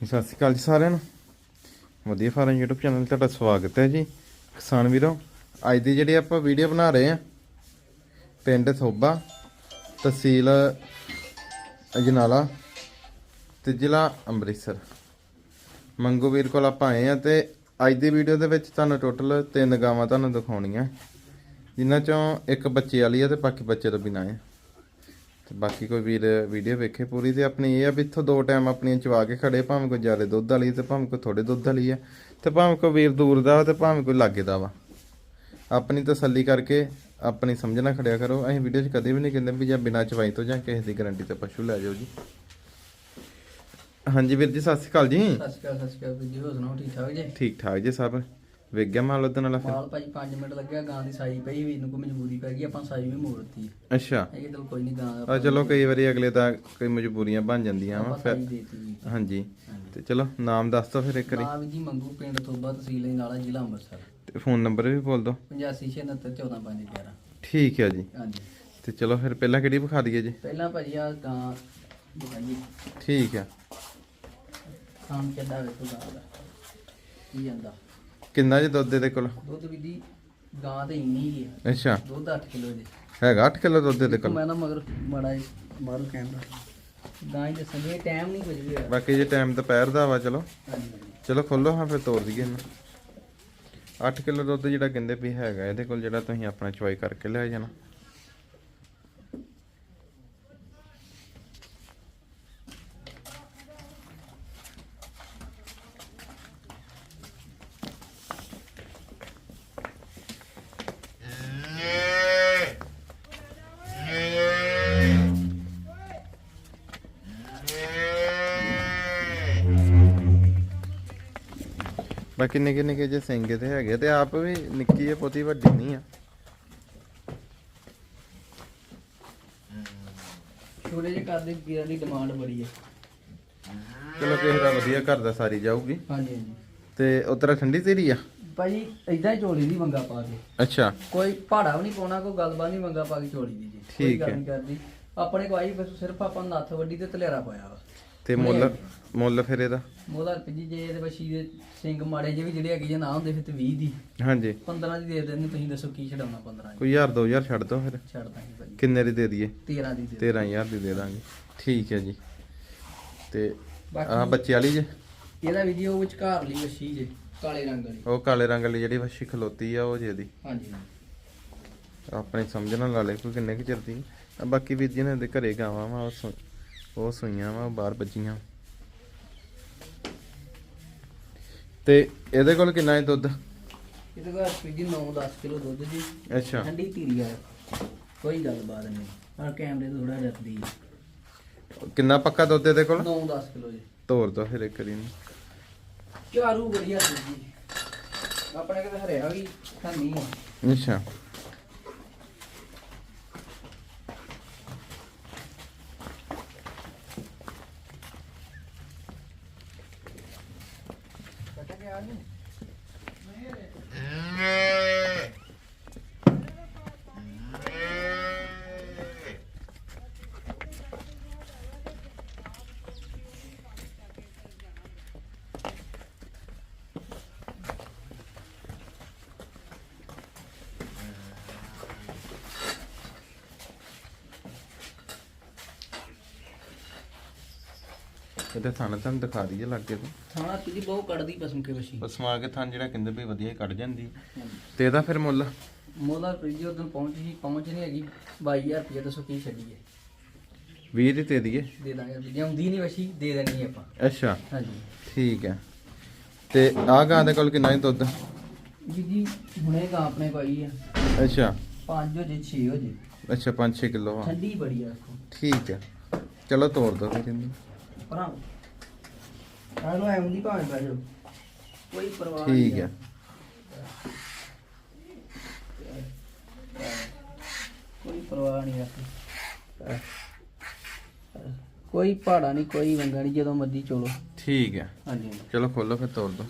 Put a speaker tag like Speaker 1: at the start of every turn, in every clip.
Speaker 1: ਸਤਿ ਸ਼੍ਰੀ ਅਕਾਲ ਜੀ ਸਾਰਿਆਂ ਨੂੰ। ਵਧੀਆ ਫਾਰਮ YouTube ਚੈਨਲ ਤੇ ਤੁਹਾਡਾ ਸਵਾਗਤ ਹੈ ਜੀ। ਕਿਸਾਨ ਵੀਰੋ, ਅੱਜ ਦੀ ਜਿਹੜੀ ਆਪਾਂ ਵੀਡੀਓ ਬਣਾ ਰਹੇ ਆ ਪਿੰਡ ਥੋਬਾ ਤਹਿਸੀਲ ਅਜਨਾਲਾ ਤੇ ਜ਼ਿਲ੍ਹਾ ਅੰਮ੍ਰਿਤਸਰ। ਮੰਗੂ ਵੀਰ ਕੋਲ ਆਪਾਂ ਆਏ ਆ ਤੇ ਅੱਜ ਦੀ ਵੀਡੀਓ ਦੇ ਵਿੱਚ ਤੁਹਾਨੂੰ ਟੋਟਲ ਤਿੰਨ ਗਾਵਾਂ ਤੁਹਾਨੂੰ ਦਿਖਾਉਣੀਆਂ। ਜਿਨ੍ਹਾਂ ਚੋਂ ਇੱਕ ਬੱਚੇ ਵਾਲੀ ਆ ਤੇ ਬਾਕੀ ਬੱਚੇ ਤੋਂ ਬਿਨਾਂ ਆ। ਤੇ ਬਾਕੀ ਕੋਈ ਵੀਰ ਵੀਡੀਓ ਵੇਖੇ ਪੂਰੀ ਤੇ ਆਪਣੀ ਇਹ ਆ ਵੀ ਇੱਥੋਂ ਦੋ ਟਾਈਮ ਆਪਣੀਆਂ ਚਵਾ ਕੇ ਖੜੇ ਭਾਵੇਂ ਕੋਈ ਜ਼ਿਆਦਾ ਦੁੱਧ ਵਾਲੀ ਤੇ ਭਾਵੇਂ ਕੋਈ ਥੋੜੇ ਦੁੱਧ ਵਾਲੀ ਆ ਤੇ ਭਾਵੇਂ ਕੋਈ ਵੀਰ ਦੂਰ ਦਾ ਤੇ ਭਾਵੇਂ ਕੋਈ ਲਾਗੇ ਦਾ ਵਾ। ਆਪਣੀ ਤਸੱਲੀ ਕਰਕੇ ਆਪਣੀ ਸਮਝਣਾ ਖੜਿਆ ਕਰੋ। ਅਸੀਂ ਵੀਡੀਓ 'ਚ ਕਦੇ ਵੀ ਨਹੀਂ ਕਹਿੰਦੇ ਵੀ ਜਾਂ ਬਿਨਾਂ ਚਵਾਈ ਤੋਂ ਜਾਂ ਕਿਸੇ ਦੀ ਗਾਰੰਟੀ ਤੇ ਪਸ਼ੂ ਲੈ ਜਾਓ ਜੀ। ਹਾਂਜੀ ਵੀਰ ਜੀ ਸਤਿ ਸ਼੍ਰੀ ਅਕਾਲ ਜੀ।
Speaker 2: ਸਤਿ ਸ਼੍ਰੀ ਅਕਾਲ ਸਤਿ ਸ਼੍ਰੀ ਅਕਾਲ ਵੀਰ ਜੀ ਹੋਰ ਸੁਣਾਓ ਠੀਕ ਠਾਕ ਜੀ?
Speaker 1: ਠੀਕ ਠਾਕ ਜੀ ਸਭ। ਵੇਖ ਗਿਆ ਮਾਲ ਉਹਦੇ ਨਾਲ ਫਿਰ?
Speaker 2: ਮਾਲ ਭਾਜੀ 5 ਮਿੰਟ ਲੱਗਿਆ ਗਾਂ ਦੀ ਸਾਈ ਪਈ ਵੀ ਨੂੰ ਕੋਈ ਮਜਬੂਰੀ ਪੈ ਗਈ ਆਪਾਂ ਸਾਈ ਵੀ ਮੋੜਤੀ।
Speaker 1: ਅੱਛਾ।
Speaker 2: ਇਹ ਚਲ ਕੋਈ ਨਹੀਂ ਗਾਂ ਦਾ
Speaker 1: ਆ ਚਲੋ ਕਈ ਵਾਰੀ ਅਗਲੇ ਦਾ ਕੋਈ ਮਜਬੂਰੀਆਂ ਬਣ ਜਾਂਦੀਆਂ ਵਾ ਫਿਰ ਹਾਂਜੀ। ਤੇ ਚਲੋ ਨਾਮ ਦੱਸ ਦਿਓ ਫਿਰ ਇੱਕ ਵਾਰੀ।
Speaker 2: ਨਾਮ ਜੀ ਮੰਗੂ ਪਿੰਡ ਤੋਬਾ ਤਹਿਸੀਲ ਨਾਲਾ ਜ਼ਿਲ੍ਹਾ ਅੰਮ੍ਰਿਤਸਰ।
Speaker 1: ਤੇ ਫੋਨ ਨੰਬਰ ਵੀ ਬੋਲ ਦਿਓ।
Speaker 2: 8569145511
Speaker 1: ਠੀਕ ਹੈ ਜੀ।
Speaker 2: ਹਾਂਜੀ।
Speaker 1: ਤੇ ਚਲੋ ਫਿਰ ਪਹਿਲਾਂ ਕਿਹੜੀ ਵਿਖਾ ਦਈਏ ਜੀ?
Speaker 2: ਪਹਿਲਾਂ ਭਾਜੀ ਆ ਗਾਂ ਦਿਖਾਈਏ
Speaker 1: ਠੀਕ ਹੈ
Speaker 2: ਖਾਣ ਕਿੱਦਾਂ ਵੇਖੋ ਗਾਂ ਦਾ? ਕੀ ਜਾਂਦਾ
Speaker 1: ਕਿੰਨਾ ਜੀ ਦੁੱਧ ਦੇ ਕੋਲ?
Speaker 2: ਦੁੱਧ ਵੀ ਦੀ ਗਾਂ ਤੇ ਇੰਨੀ ਹੀ ਹੈ।
Speaker 1: ਅੱਛਾ।
Speaker 2: ਦੁੱਧ 8 ਕਿਲੋ ਜੀ।
Speaker 1: ਹੈਗਾ 8 ਕਿਲੋ ਦੁੱਧ ਦੇ ਕੋਲ?
Speaker 2: ਮੈਂ ਨਾ ਮਗਰ ਮਾੜਾ ਮਾਰੂ ਕੈਮਰਾ ਗਾਂ ਦੇ ਸੰਗੇ ਟਾਈਮ ਨਹੀਂ ਕੁਝ ਵੀ ਹੋਇਆ।
Speaker 1: ਬਾਕੀ ਜੇ ਟਾਈਮ ਦੁਪਹਿਰ ਦਾ ਵਾ ਚਲੋ। ਚਲੋ ਖੋਲੋ ਹਾਂ ਫਿਰ ਤੋੜ ਦਈਏ ਇਹਨੂੰ। 8 ਕਿਲੋ ਦੁੱਧ ਜਿਹੜਾ ਕਹਿੰਦੇ ਵੀ ਹੈਗਾ ਇਹਦੇ ਕੋਲ ਜਿਹੜਾ ਤੁਸੀਂ ਆਪਣਾ ਚੁਆਈ ਕਰਕੇ ਲੈ ਜਾਣਾ। ਬਾਕੀ ਨਿੱਕੇ ਨਿੱਕੇ ਜੇ ਸਿੰਗੇ ਤੇ ਹੈਗੇ ਤੇ ਆਪ ਵੀ ਨਿੱਕੀ ਹੈ ਪੋਤੀ ਵੱਡੀ ਨਹੀਂ ਆ।
Speaker 2: ਛੋਟੇ ਜਿਹੇ ਘਰ ਦੇ ਵੀਰਾਂ ਦੀ ਡਿਮਾਂਡ ਬੜੀ ਹੈ
Speaker 1: ਚਲੋ ਕਿਸੇ ਦਾ ਵਧੀਆ ਘਰ ਦਾ ਸਾਰੀ ਜਾਊਗੀ।
Speaker 2: ਹਾਂਜੀ ਹਾਂਜੀ।
Speaker 1: ਤੇ ਉਤਰਾ ਠੰਡੀ ਤੇਰੀ ਆ?
Speaker 2: ਭਾਜੀ ਇਦਾਂ ਹੀ ਚੋਲੀ ਦੀ ਮੰਗਾ ਪਾ ਕੇ।
Speaker 1: ਅੱਛਾ।
Speaker 2: ਕੋਈ ਪਹਾੜਾ ਵੀ ਨਹੀਂ ਪਾਉਣਾ ਕੋਈ ਗੱਲਬਾਤ ਨਹੀਂ ਮੰਗਾ ਪਾ ਕੇ ਚੋਲੀ ਦੀ ਜੀ। ਕੋਈ
Speaker 1: ਠੀਕ
Speaker 2: ਗੱਲ
Speaker 1: ਹੈ।
Speaker 2: ਨਹੀਂ ਕਰਦੀ। ਆਪਣੇ ਕੋਈ ਬਸ ਸਿਰਫ ਆਪਾਂ ਨੂੰ ਨੱਥ ਵੱਡੀ ਤੇ ਤਲੇਰਾ ਪਾਇਆ ਵਾ।
Speaker 1: ਤੇ ਮੁੱਲ ਮੁੱਲ ਫਿਰ ਇਹਦਾ?
Speaker 2: ਮੋਦਾ ਜੀ ਜੇ ਇਹਦੇ ਬੱਚੀ ਦੇ ਸਿੰਘ ਮਾੜੇ ਜੇ ਵੀ ਜਿਹੜੇ ਹੈਗੇ ਜੇ ਨਾ ਹੁੰਦੇ ਫਿਰ ਤੇ 20 ਦੀ।
Speaker 1: ਹਾਂਜੀ।
Speaker 2: 15 ਦੀ ਦੇ ਦਿੰਦੇ ਤੁਸੀਂ ਦੱਸੋ ਕੀ ਛਡਾਉਣਾ 15 ਦੀ?
Speaker 1: ਕੋਈ 1000 2000 ਛੱਡ ਦੋ ਫਿਰ।
Speaker 2: ਛੱਡ ਦਾਂਗੇ ਭਾਜੀ।
Speaker 1: ਕਿੰਨੇ ਦੀ ਦੇ ਦਈਏ?
Speaker 2: 13 ਦੀ ਦੇ
Speaker 1: 13000 ਦੀ ਦੇ ਦਾਂਗੇ। ਠੀਕ ਹੈ ਜੀ। ਤੇ ਆ ਬੱਚੇ ਵਾਲੀ ਜੇ?
Speaker 2: ਇਹਦਾ ਵੀਡੀਓ ਵਿੱਚ ਘਰ ਲਈ ਬੱਚੀ ਜੇ ਕਾਲੇ ਰੰਗ ਵਾਲੀ।
Speaker 1: ਉਹ ਕਾਲੇ ਰੰਗ ਵਾਲੀ ਜਿਹੜੀ ਵੱਛੀ ਖਲੋਤੀ ਆ ਉਹ ਜੇ ਦੀ
Speaker 2: ਹਾਂਜੀ
Speaker 1: ਆਪਣੇ ਸਮਝ ਨਾਲ ਲਾ ਲੈ ਕੋਈ ਕਿੰਨੇ ਕੁ ਚਿਰ ਦੀ। ਬਾਕੀ ਵੀਰ ਜੀ ਨੇ ਦੇ ਘਰੇ ਗਾਵਾਂ ਵਾ ਉਹ ਉਹ ਸੂਈਆਂ ਵਾ ਬਾਹਰ ਬੱਜੀਆਂ ਤੇ ਇਹਦੇ ਕੋਲ ਕਿੰਨਾ ਹੈ ਦੁੱਧ?
Speaker 2: ਇਹਦੇ ਕੋਲ ਪੀਜੀ 9-10 ਕਿਲੋ ਦੁੱਧ ਜੀ।
Speaker 1: ਅੱਛਾ।
Speaker 2: ਠੰਡੀ ਧੀਰੀ ਆ। ਕੋਈ ਗੱਲਬਾਤ ਨਹੀਂ। ਪਰ ਕੈਮਰੇ ਤੋਂ ਥੋੜਾ ਡਰਦੀ
Speaker 1: ਕਿੰਨਾ ਪੱਕਾ ਦੁੱਧ ਇਹਦੇ ਕੋਲ?
Speaker 2: 9-10 ਕਿਲੋ ਜੀ।
Speaker 1: ਤੋਰ ਦੋ ਫਿਰ ਇੱਕ ਵਾਰੀ ਨੂੰ
Speaker 2: ਚਾਰੂ ਵਧੀਆ ਜੀ। ਆਪਣੇ ਕੋਲ ਹਰਿਆ ਵੀ ਖਾਨੀ ਆ
Speaker 1: ਅੱਛਾ ਇਹਦੇ ਥਾਣੇ ਤੁਹਾਨੂੰ ਦਿਖਾ ਦਈਏ ਲੱਗੇ ਤੋਂ।
Speaker 2: ਥਾਣਾ ਪੀਜੀ ਬਹੁਤ ਕੱਢਦੀ ਪਸਮ ਕੇ ਵਸ਼ੀ
Speaker 1: ਬਸਮਾ ਕੇ ਥਾਂ ਜਿਹੜਾ ਕਹਿੰਦੇ ਵੀ ਵਧੀਆ ਹੀ ਕੱਢ ਜਾਂਦੀ। ਤੇ ਇਹਦਾ ਫਿਰ ਮੁੱਲ?
Speaker 2: ਮੋਲਾ ਪੀਜੀ ਉਦੋਂ ਪਹੁੰਚ ਹੀ ਪਹੁੰਚ ਨਹੀਂ ਹੈਗੀ। 22000 ਰੁਪਏ ਦੱਸੋ ਕੀ ਛੱਡੀਏ।
Speaker 1: 20 ਦੀ ਦੇ ਦਈਏ।
Speaker 2: ਦੇ ਦਾਂਗੇ। ਜੇ ਆਉਂਦੀ ਨਹੀਂ ਵਸ਼ੀ ਦੇ ਦੇਣੀ ਆਪਾਂ।
Speaker 1: ਅੱਛਾ।
Speaker 2: ਹਾਂਜੀ।
Speaker 1: ਠੀਕ ਹੈ। ਤੇ ਆਹ ਗਾਂ ਦੇ ਕੋਲ ਕਿੰਨਾ ਹੀ ਦੁੱਧ?
Speaker 2: ਜੀ ਜੀ ਹੁਣੇ ਕਾ ਆਪਣੇ ਆਈ ਆ
Speaker 1: ਅੱਛਾ।
Speaker 2: 5 ਹੋ ਜੇ 6 ਹੋ ਜੇ।
Speaker 1: ਅੱਛਾ 5-6 ਕਿਲੋ ਆ।
Speaker 2: ਠੰਡੀ ਬੜੀ ਆ ਦੇਖੋ।
Speaker 1: ਠੀਕ ਹੈ। ਚਲੋ ਤੋੜ ਦੋ ਫਿਰ ਇਹਨੂੰ।
Speaker 2: ਭਰਾ ਭਾਵੇਂ ਬਹਿ ਜਾਓ। ਕੋਈ ਪਰਵਾਹ
Speaker 1: ਠੀਕ
Speaker 2: ਨਹੀਂ
Speaker 1: ਹੈ।
Speaker 2: ਕੋਈ ਪਰਵਾਹ ਨਹੀਂ ਰੱਖੀ ਕੋਈ ਪਹਾੜਾ ਨਹੀਂ ਕੋਈ ਵੰਗਾ ਨਹੀਂ ਜਦੋਂ ਮਰਜ਼ੀ ਚਲੋ।
Speaker 1: ਠੀਕ ਹੈ।
Speaker 2: ਹਾਂਜੀ।
Speaker 1: ਚਲੋ ਖੋਲੋ ਫਿਰ ਤੋੜ ਦੋ।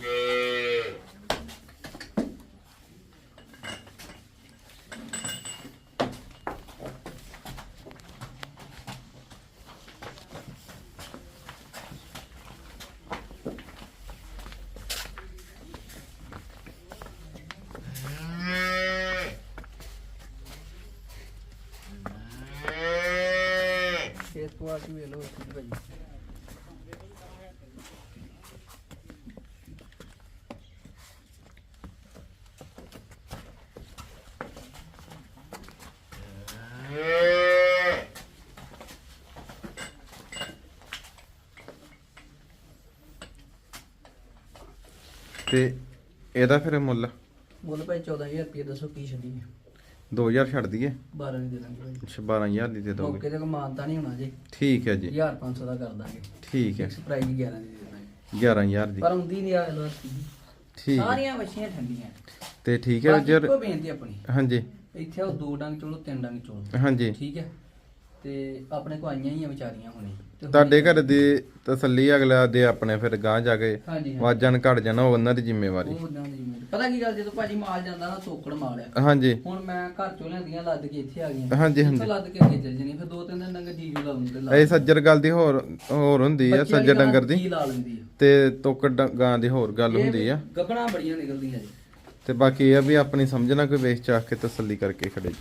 Speaker 2: ਕੁਆਲਿਟੀ ਵੇਖ ਲਓ ਇਸ ਦੀ ਭਾਜੀ
Speaker 1: ਤੇ ਇਹਦਾ ਫਿਰ ਮੁੱਲ?
Speaker 2: ਮੁੱਲ ਭਾਈ 14000 ਰੁਪਏ ਦੱਸੋ ਕੀ ਛੱਡੀ
Speaker 1: 2000 ਛੱਡ ਦਈਏ?
Speaker 2: 12 ਦੀ ਦੇ ਦਾਂਗੇ ਭਾਈ
Speaker 1: ਅੱਛਾ 12000 ਦੀ ਦੇ ਦੋਗੇ।
Speaker 2: ਮੌਕੇ ਤੇ ਕਮਾਨਤਾ ਨਹੀਂ ਹੋਣਾ ਜੀ।
Speaker 1: ਠੀਕ ਹੈ ਜੀ।
Speaker 2: 1500 ਦਾ ਕਰ ਦਾਂਗੇ।
Speaker 1: ਠੀਕ ਹੈ।
Speaker 2: ਫਿਕਸ ਪ੍ਰਾਈਸ 11 ਦੀ ਦੇ ਦਾਂਗੇ।
Speaker 1: 11000 ਦੀ।
Speaker 2: ਪਰ ਹੁੰਦੀ ਨਹੀਂ ਆ ਲੋ
Speaker 1: ਠੀਕ। ਹੈ
Speaker 2: ਸਾਰੀਆਂ ਮੱਛੀਆਂ ਠੰਡੀਆਂ।
Speaker 1: ਤੇ ਠੀਕ ਹੈ
Speaker 2: ਬਾਕੀ
Speaker 1: ਜਰ
Speaker 2: ਇੱਕੋ ਬੇਨਤੀ ਆਪਣੀ।
Speaker 1: ਹਾਂਜੀ।
Speaker 2: ਇੱਥੇ ਉਹ ਦੋ ਡੰਗ ਚੋਲੋ ਤਿੰਨ ਡੰਗ ਚੋਲੋ।
Speaker 1: ਹਾਂਜੀ।
Speaker 2: ਠੀਕ ਹੈ। ਤੇ ਆਪਣੇ ਕੋ ਆਈਆਂ ਹੀ ਆ ਵਿਚਾਰੀਆਂ ਹੁਣੇ। ਤੇ
Speaker 1: ਤੁਹਾਡੇ ਘਰ ਦੀ ਤਸੱਲੀ ਅਗਲਾ ਦੇ ਆਪਣੇ ਫਿਰ ਗਾਂ ਜਾ ਕੇ
Speaker 2: ਹਾਂਜੀ ਹਾਂ
Speaker 1: ਵਾਜਣ ਘਟ ਜਾਣਾ ਉਹ ਉਹਨਾਂ ਦੀ ਜ਼ਿੰਮੇਵਾਰੀ।
Speaker 2: ਉਹ ਉਦਾਂ ਦੀ ਜ਼ਿੰਮੇਵਾਰੀ। ਪਤਾ ਕੀ ਗੱਲ ਜਦੋਂ ਭਾਜੀ ਮਾਲ ਜਾਂਦਾ ਨਾ ਤੋਕੜ ਮਾਲ ਆ
Speaker 1: ਹਾਂਜੀ।
Speaker 2: ਹੁਣ ਮੈਂ ਘਰ ਚੋਂ ਲਿਆਂਦੀਆਂ ਲੱਦ ਕੇ ਇੱਥੇ ਆ ਗਈਆਂ।
Speaker 1: ਹਾਂਜੀ, ਹਾਂਜੀ।
Speaker 2: ਇੱਥੋਂ ਲੱਦ ਕੇ ਅੱਗੇ ਚੱਲ ਜਣੀ ਫਿਰ ਦੋ ਤਿੰਨ ਦਿਨ ਡੰਗ ਜੀਜੂ ਲਾ ਲੈਂਦੇ ਲਾ
Speaker 1: ਇਹ ਸੱਜਰ ਗੱਲ ਦੀ ਹੋਰ ਹੋਰ ਹੁੰਦੀ ਆ ਸੱਜਰ ਡੰਗਰ ਦੀ।
Speaker 2: ਜੀ ਲਾ ਲੈਂਦੀ ਆ।
Speaker 1: ਤੇ ਤੋਕੜ ਡ- ਗਾਂ ਦੀ ਹੋਰ ਗੱਲ ਹੁੰਦੀ ਆ।
Speaker 2: ਗੱਭਣਾ ਬੜੀਆਂ ਨਿਕਲਦੀਆਂ ਜੀ।
Speaker 1: ਤੇ ਬਾਕੀ ਇਹ ਆ ਵੀ ਆਪਣੀ ਸਮਝਣਾ ਕੋਈ ਵੇਖ ਚਾਖ ਕੇ ਤਸੱਲੀ ਕਰਕੇ ਖੜੇ। ਜੀ